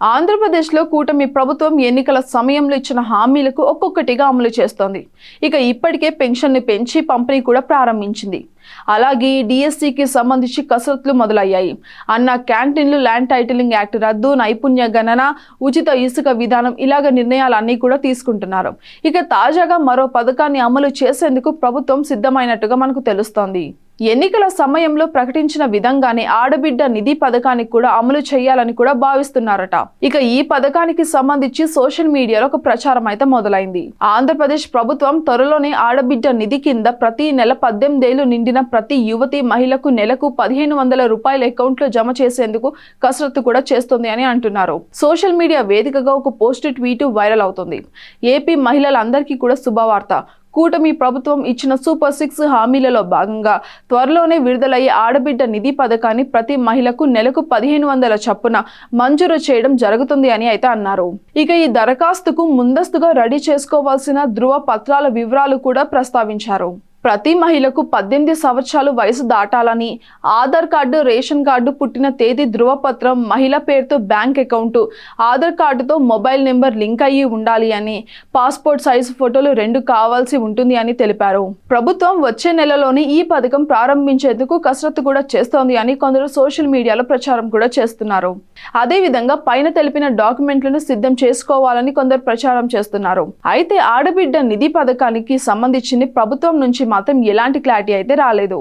ఆంధ్రప్రదేశ్లో కూటమి ప్రభుత్వం ఎన్నికల సమయంలో ఇచ్చిన హామీలకు ఒక్కొక్కటిగా అమలు చేస్తోంది. ఇక ఇప్పటికే పెన్షన్ని పెంచి పంపిణీ కూడా ప్రారంభించింది. అలాగే డిఎస్సికి సంబంధించి కసరత్తులు మొదలయ్యాయి. అన్న క్యాంటీన్లు ల్యాండ్ టైటిలింగ్ యాక్ట్ రద్దు నైపుణ్య గణన ఉచిత ఇసుక విధానం ఇలాగ నిర్ణయాలన్నీ కూడా తీసుకుంటున్నారు. ఇక తాజాగా మరో పథకాన్ని అమలు చేసేందుకు ప్రభుత్వం సిద్ధమైనట్టుగా మనకు తెలుస్తోంది. ఎన్నికల సమయంలో ప్రకటించిన విధంగానే ఆడబిడ్డ నిధి పథకానికి కూడా అమలు చేయాలని కూడా భావిస్తున్నారట. ఇక ఈ పథకానికి సంబంధించి సోషల్ మీడియాలో ఒక ప్రచారం అయితే మొదలైంది. ఆంధ్రప్రదేశ్ ప్రభుత్వం త్వరలోనే ఆడబిడ్డ నిధి కింద ప్రతి నెల పద్దెనిమిదేళ్ళు నిండిన ప్రతి యువతి మహిళకు నెలకు పదిహేను వందల రూపాయల అకౌంట్లో జమ చేసేందుకు కసరత్తు కూడా చేస్తుంది అని అంటున్నారు. సోషల్ మీడియా వేదికగా ఒక పోస్ట్ ట్వీట్ వైరల్ అవుతుంది. ఏపీ మహిళలందరికీ కూడా శుభవార్త. కూటమి ప్రభుత్వం ఇచ్చిన సూపర్ సిక్స్ హామీలలో భాగంగా త్వరలోనే విడుదలయ్యే ఆడబిడ్డ నిధి పథకాన్ని ప్రతి మహిళకు నెలకు పదిహేను వందల చొప్పున మంజూరు చేయడం జరుగుతుంది అని అయితే అన్నారు. ఇక ఈ దరఖాస్తుకు ముందస్తుగా రెడీ చేసుకోవాల్సిన ధృవ పత్రాల వివరాలు కూడా ప్రస్తావించారు. ప్రతి మహిళకు పద్దెనిమిది సంవత్సరాలు వయసు దాటాలని ఆధార్ కార్డు రేషన్ కార్డు పుట్టిన తేదీ ధృవపత్రం మహిళ పేరుతో బ్యాంక్ అకౌంటు ఆధార్ కార్డుతో మొబైల్ నెంబర్ లింక్ అయ్యి ఉండాలి అని పాస్పోర్ట్ సైజు ఫోటోలు రెండు కావాల్సి ఉంటుంది అని తెలిపారు. ప్రభుత్వం వచ్చే నెలలోనే ఈ పథకం ప్రారంభించేందుకు కసరత్తు కూడా చేస్తోంది అని కొందరు సోషల్ మీడియాలో ప్రచారం కూడా చేస్తున్నారు. అదేవిధంగా పైన తెలిపిన డాక్యుమెంట్లను సిద్ధం చేసుకోవాలని కొందరు ప్రచారం చేస్తున్నారు. అయితే ఆడబిడ్డ నిధి పథకానికి సంబంధించి ప్రభుత్వం నుంచి మాత్రం ఎలాంటి క్లారిటీ అయితే రాలేదు.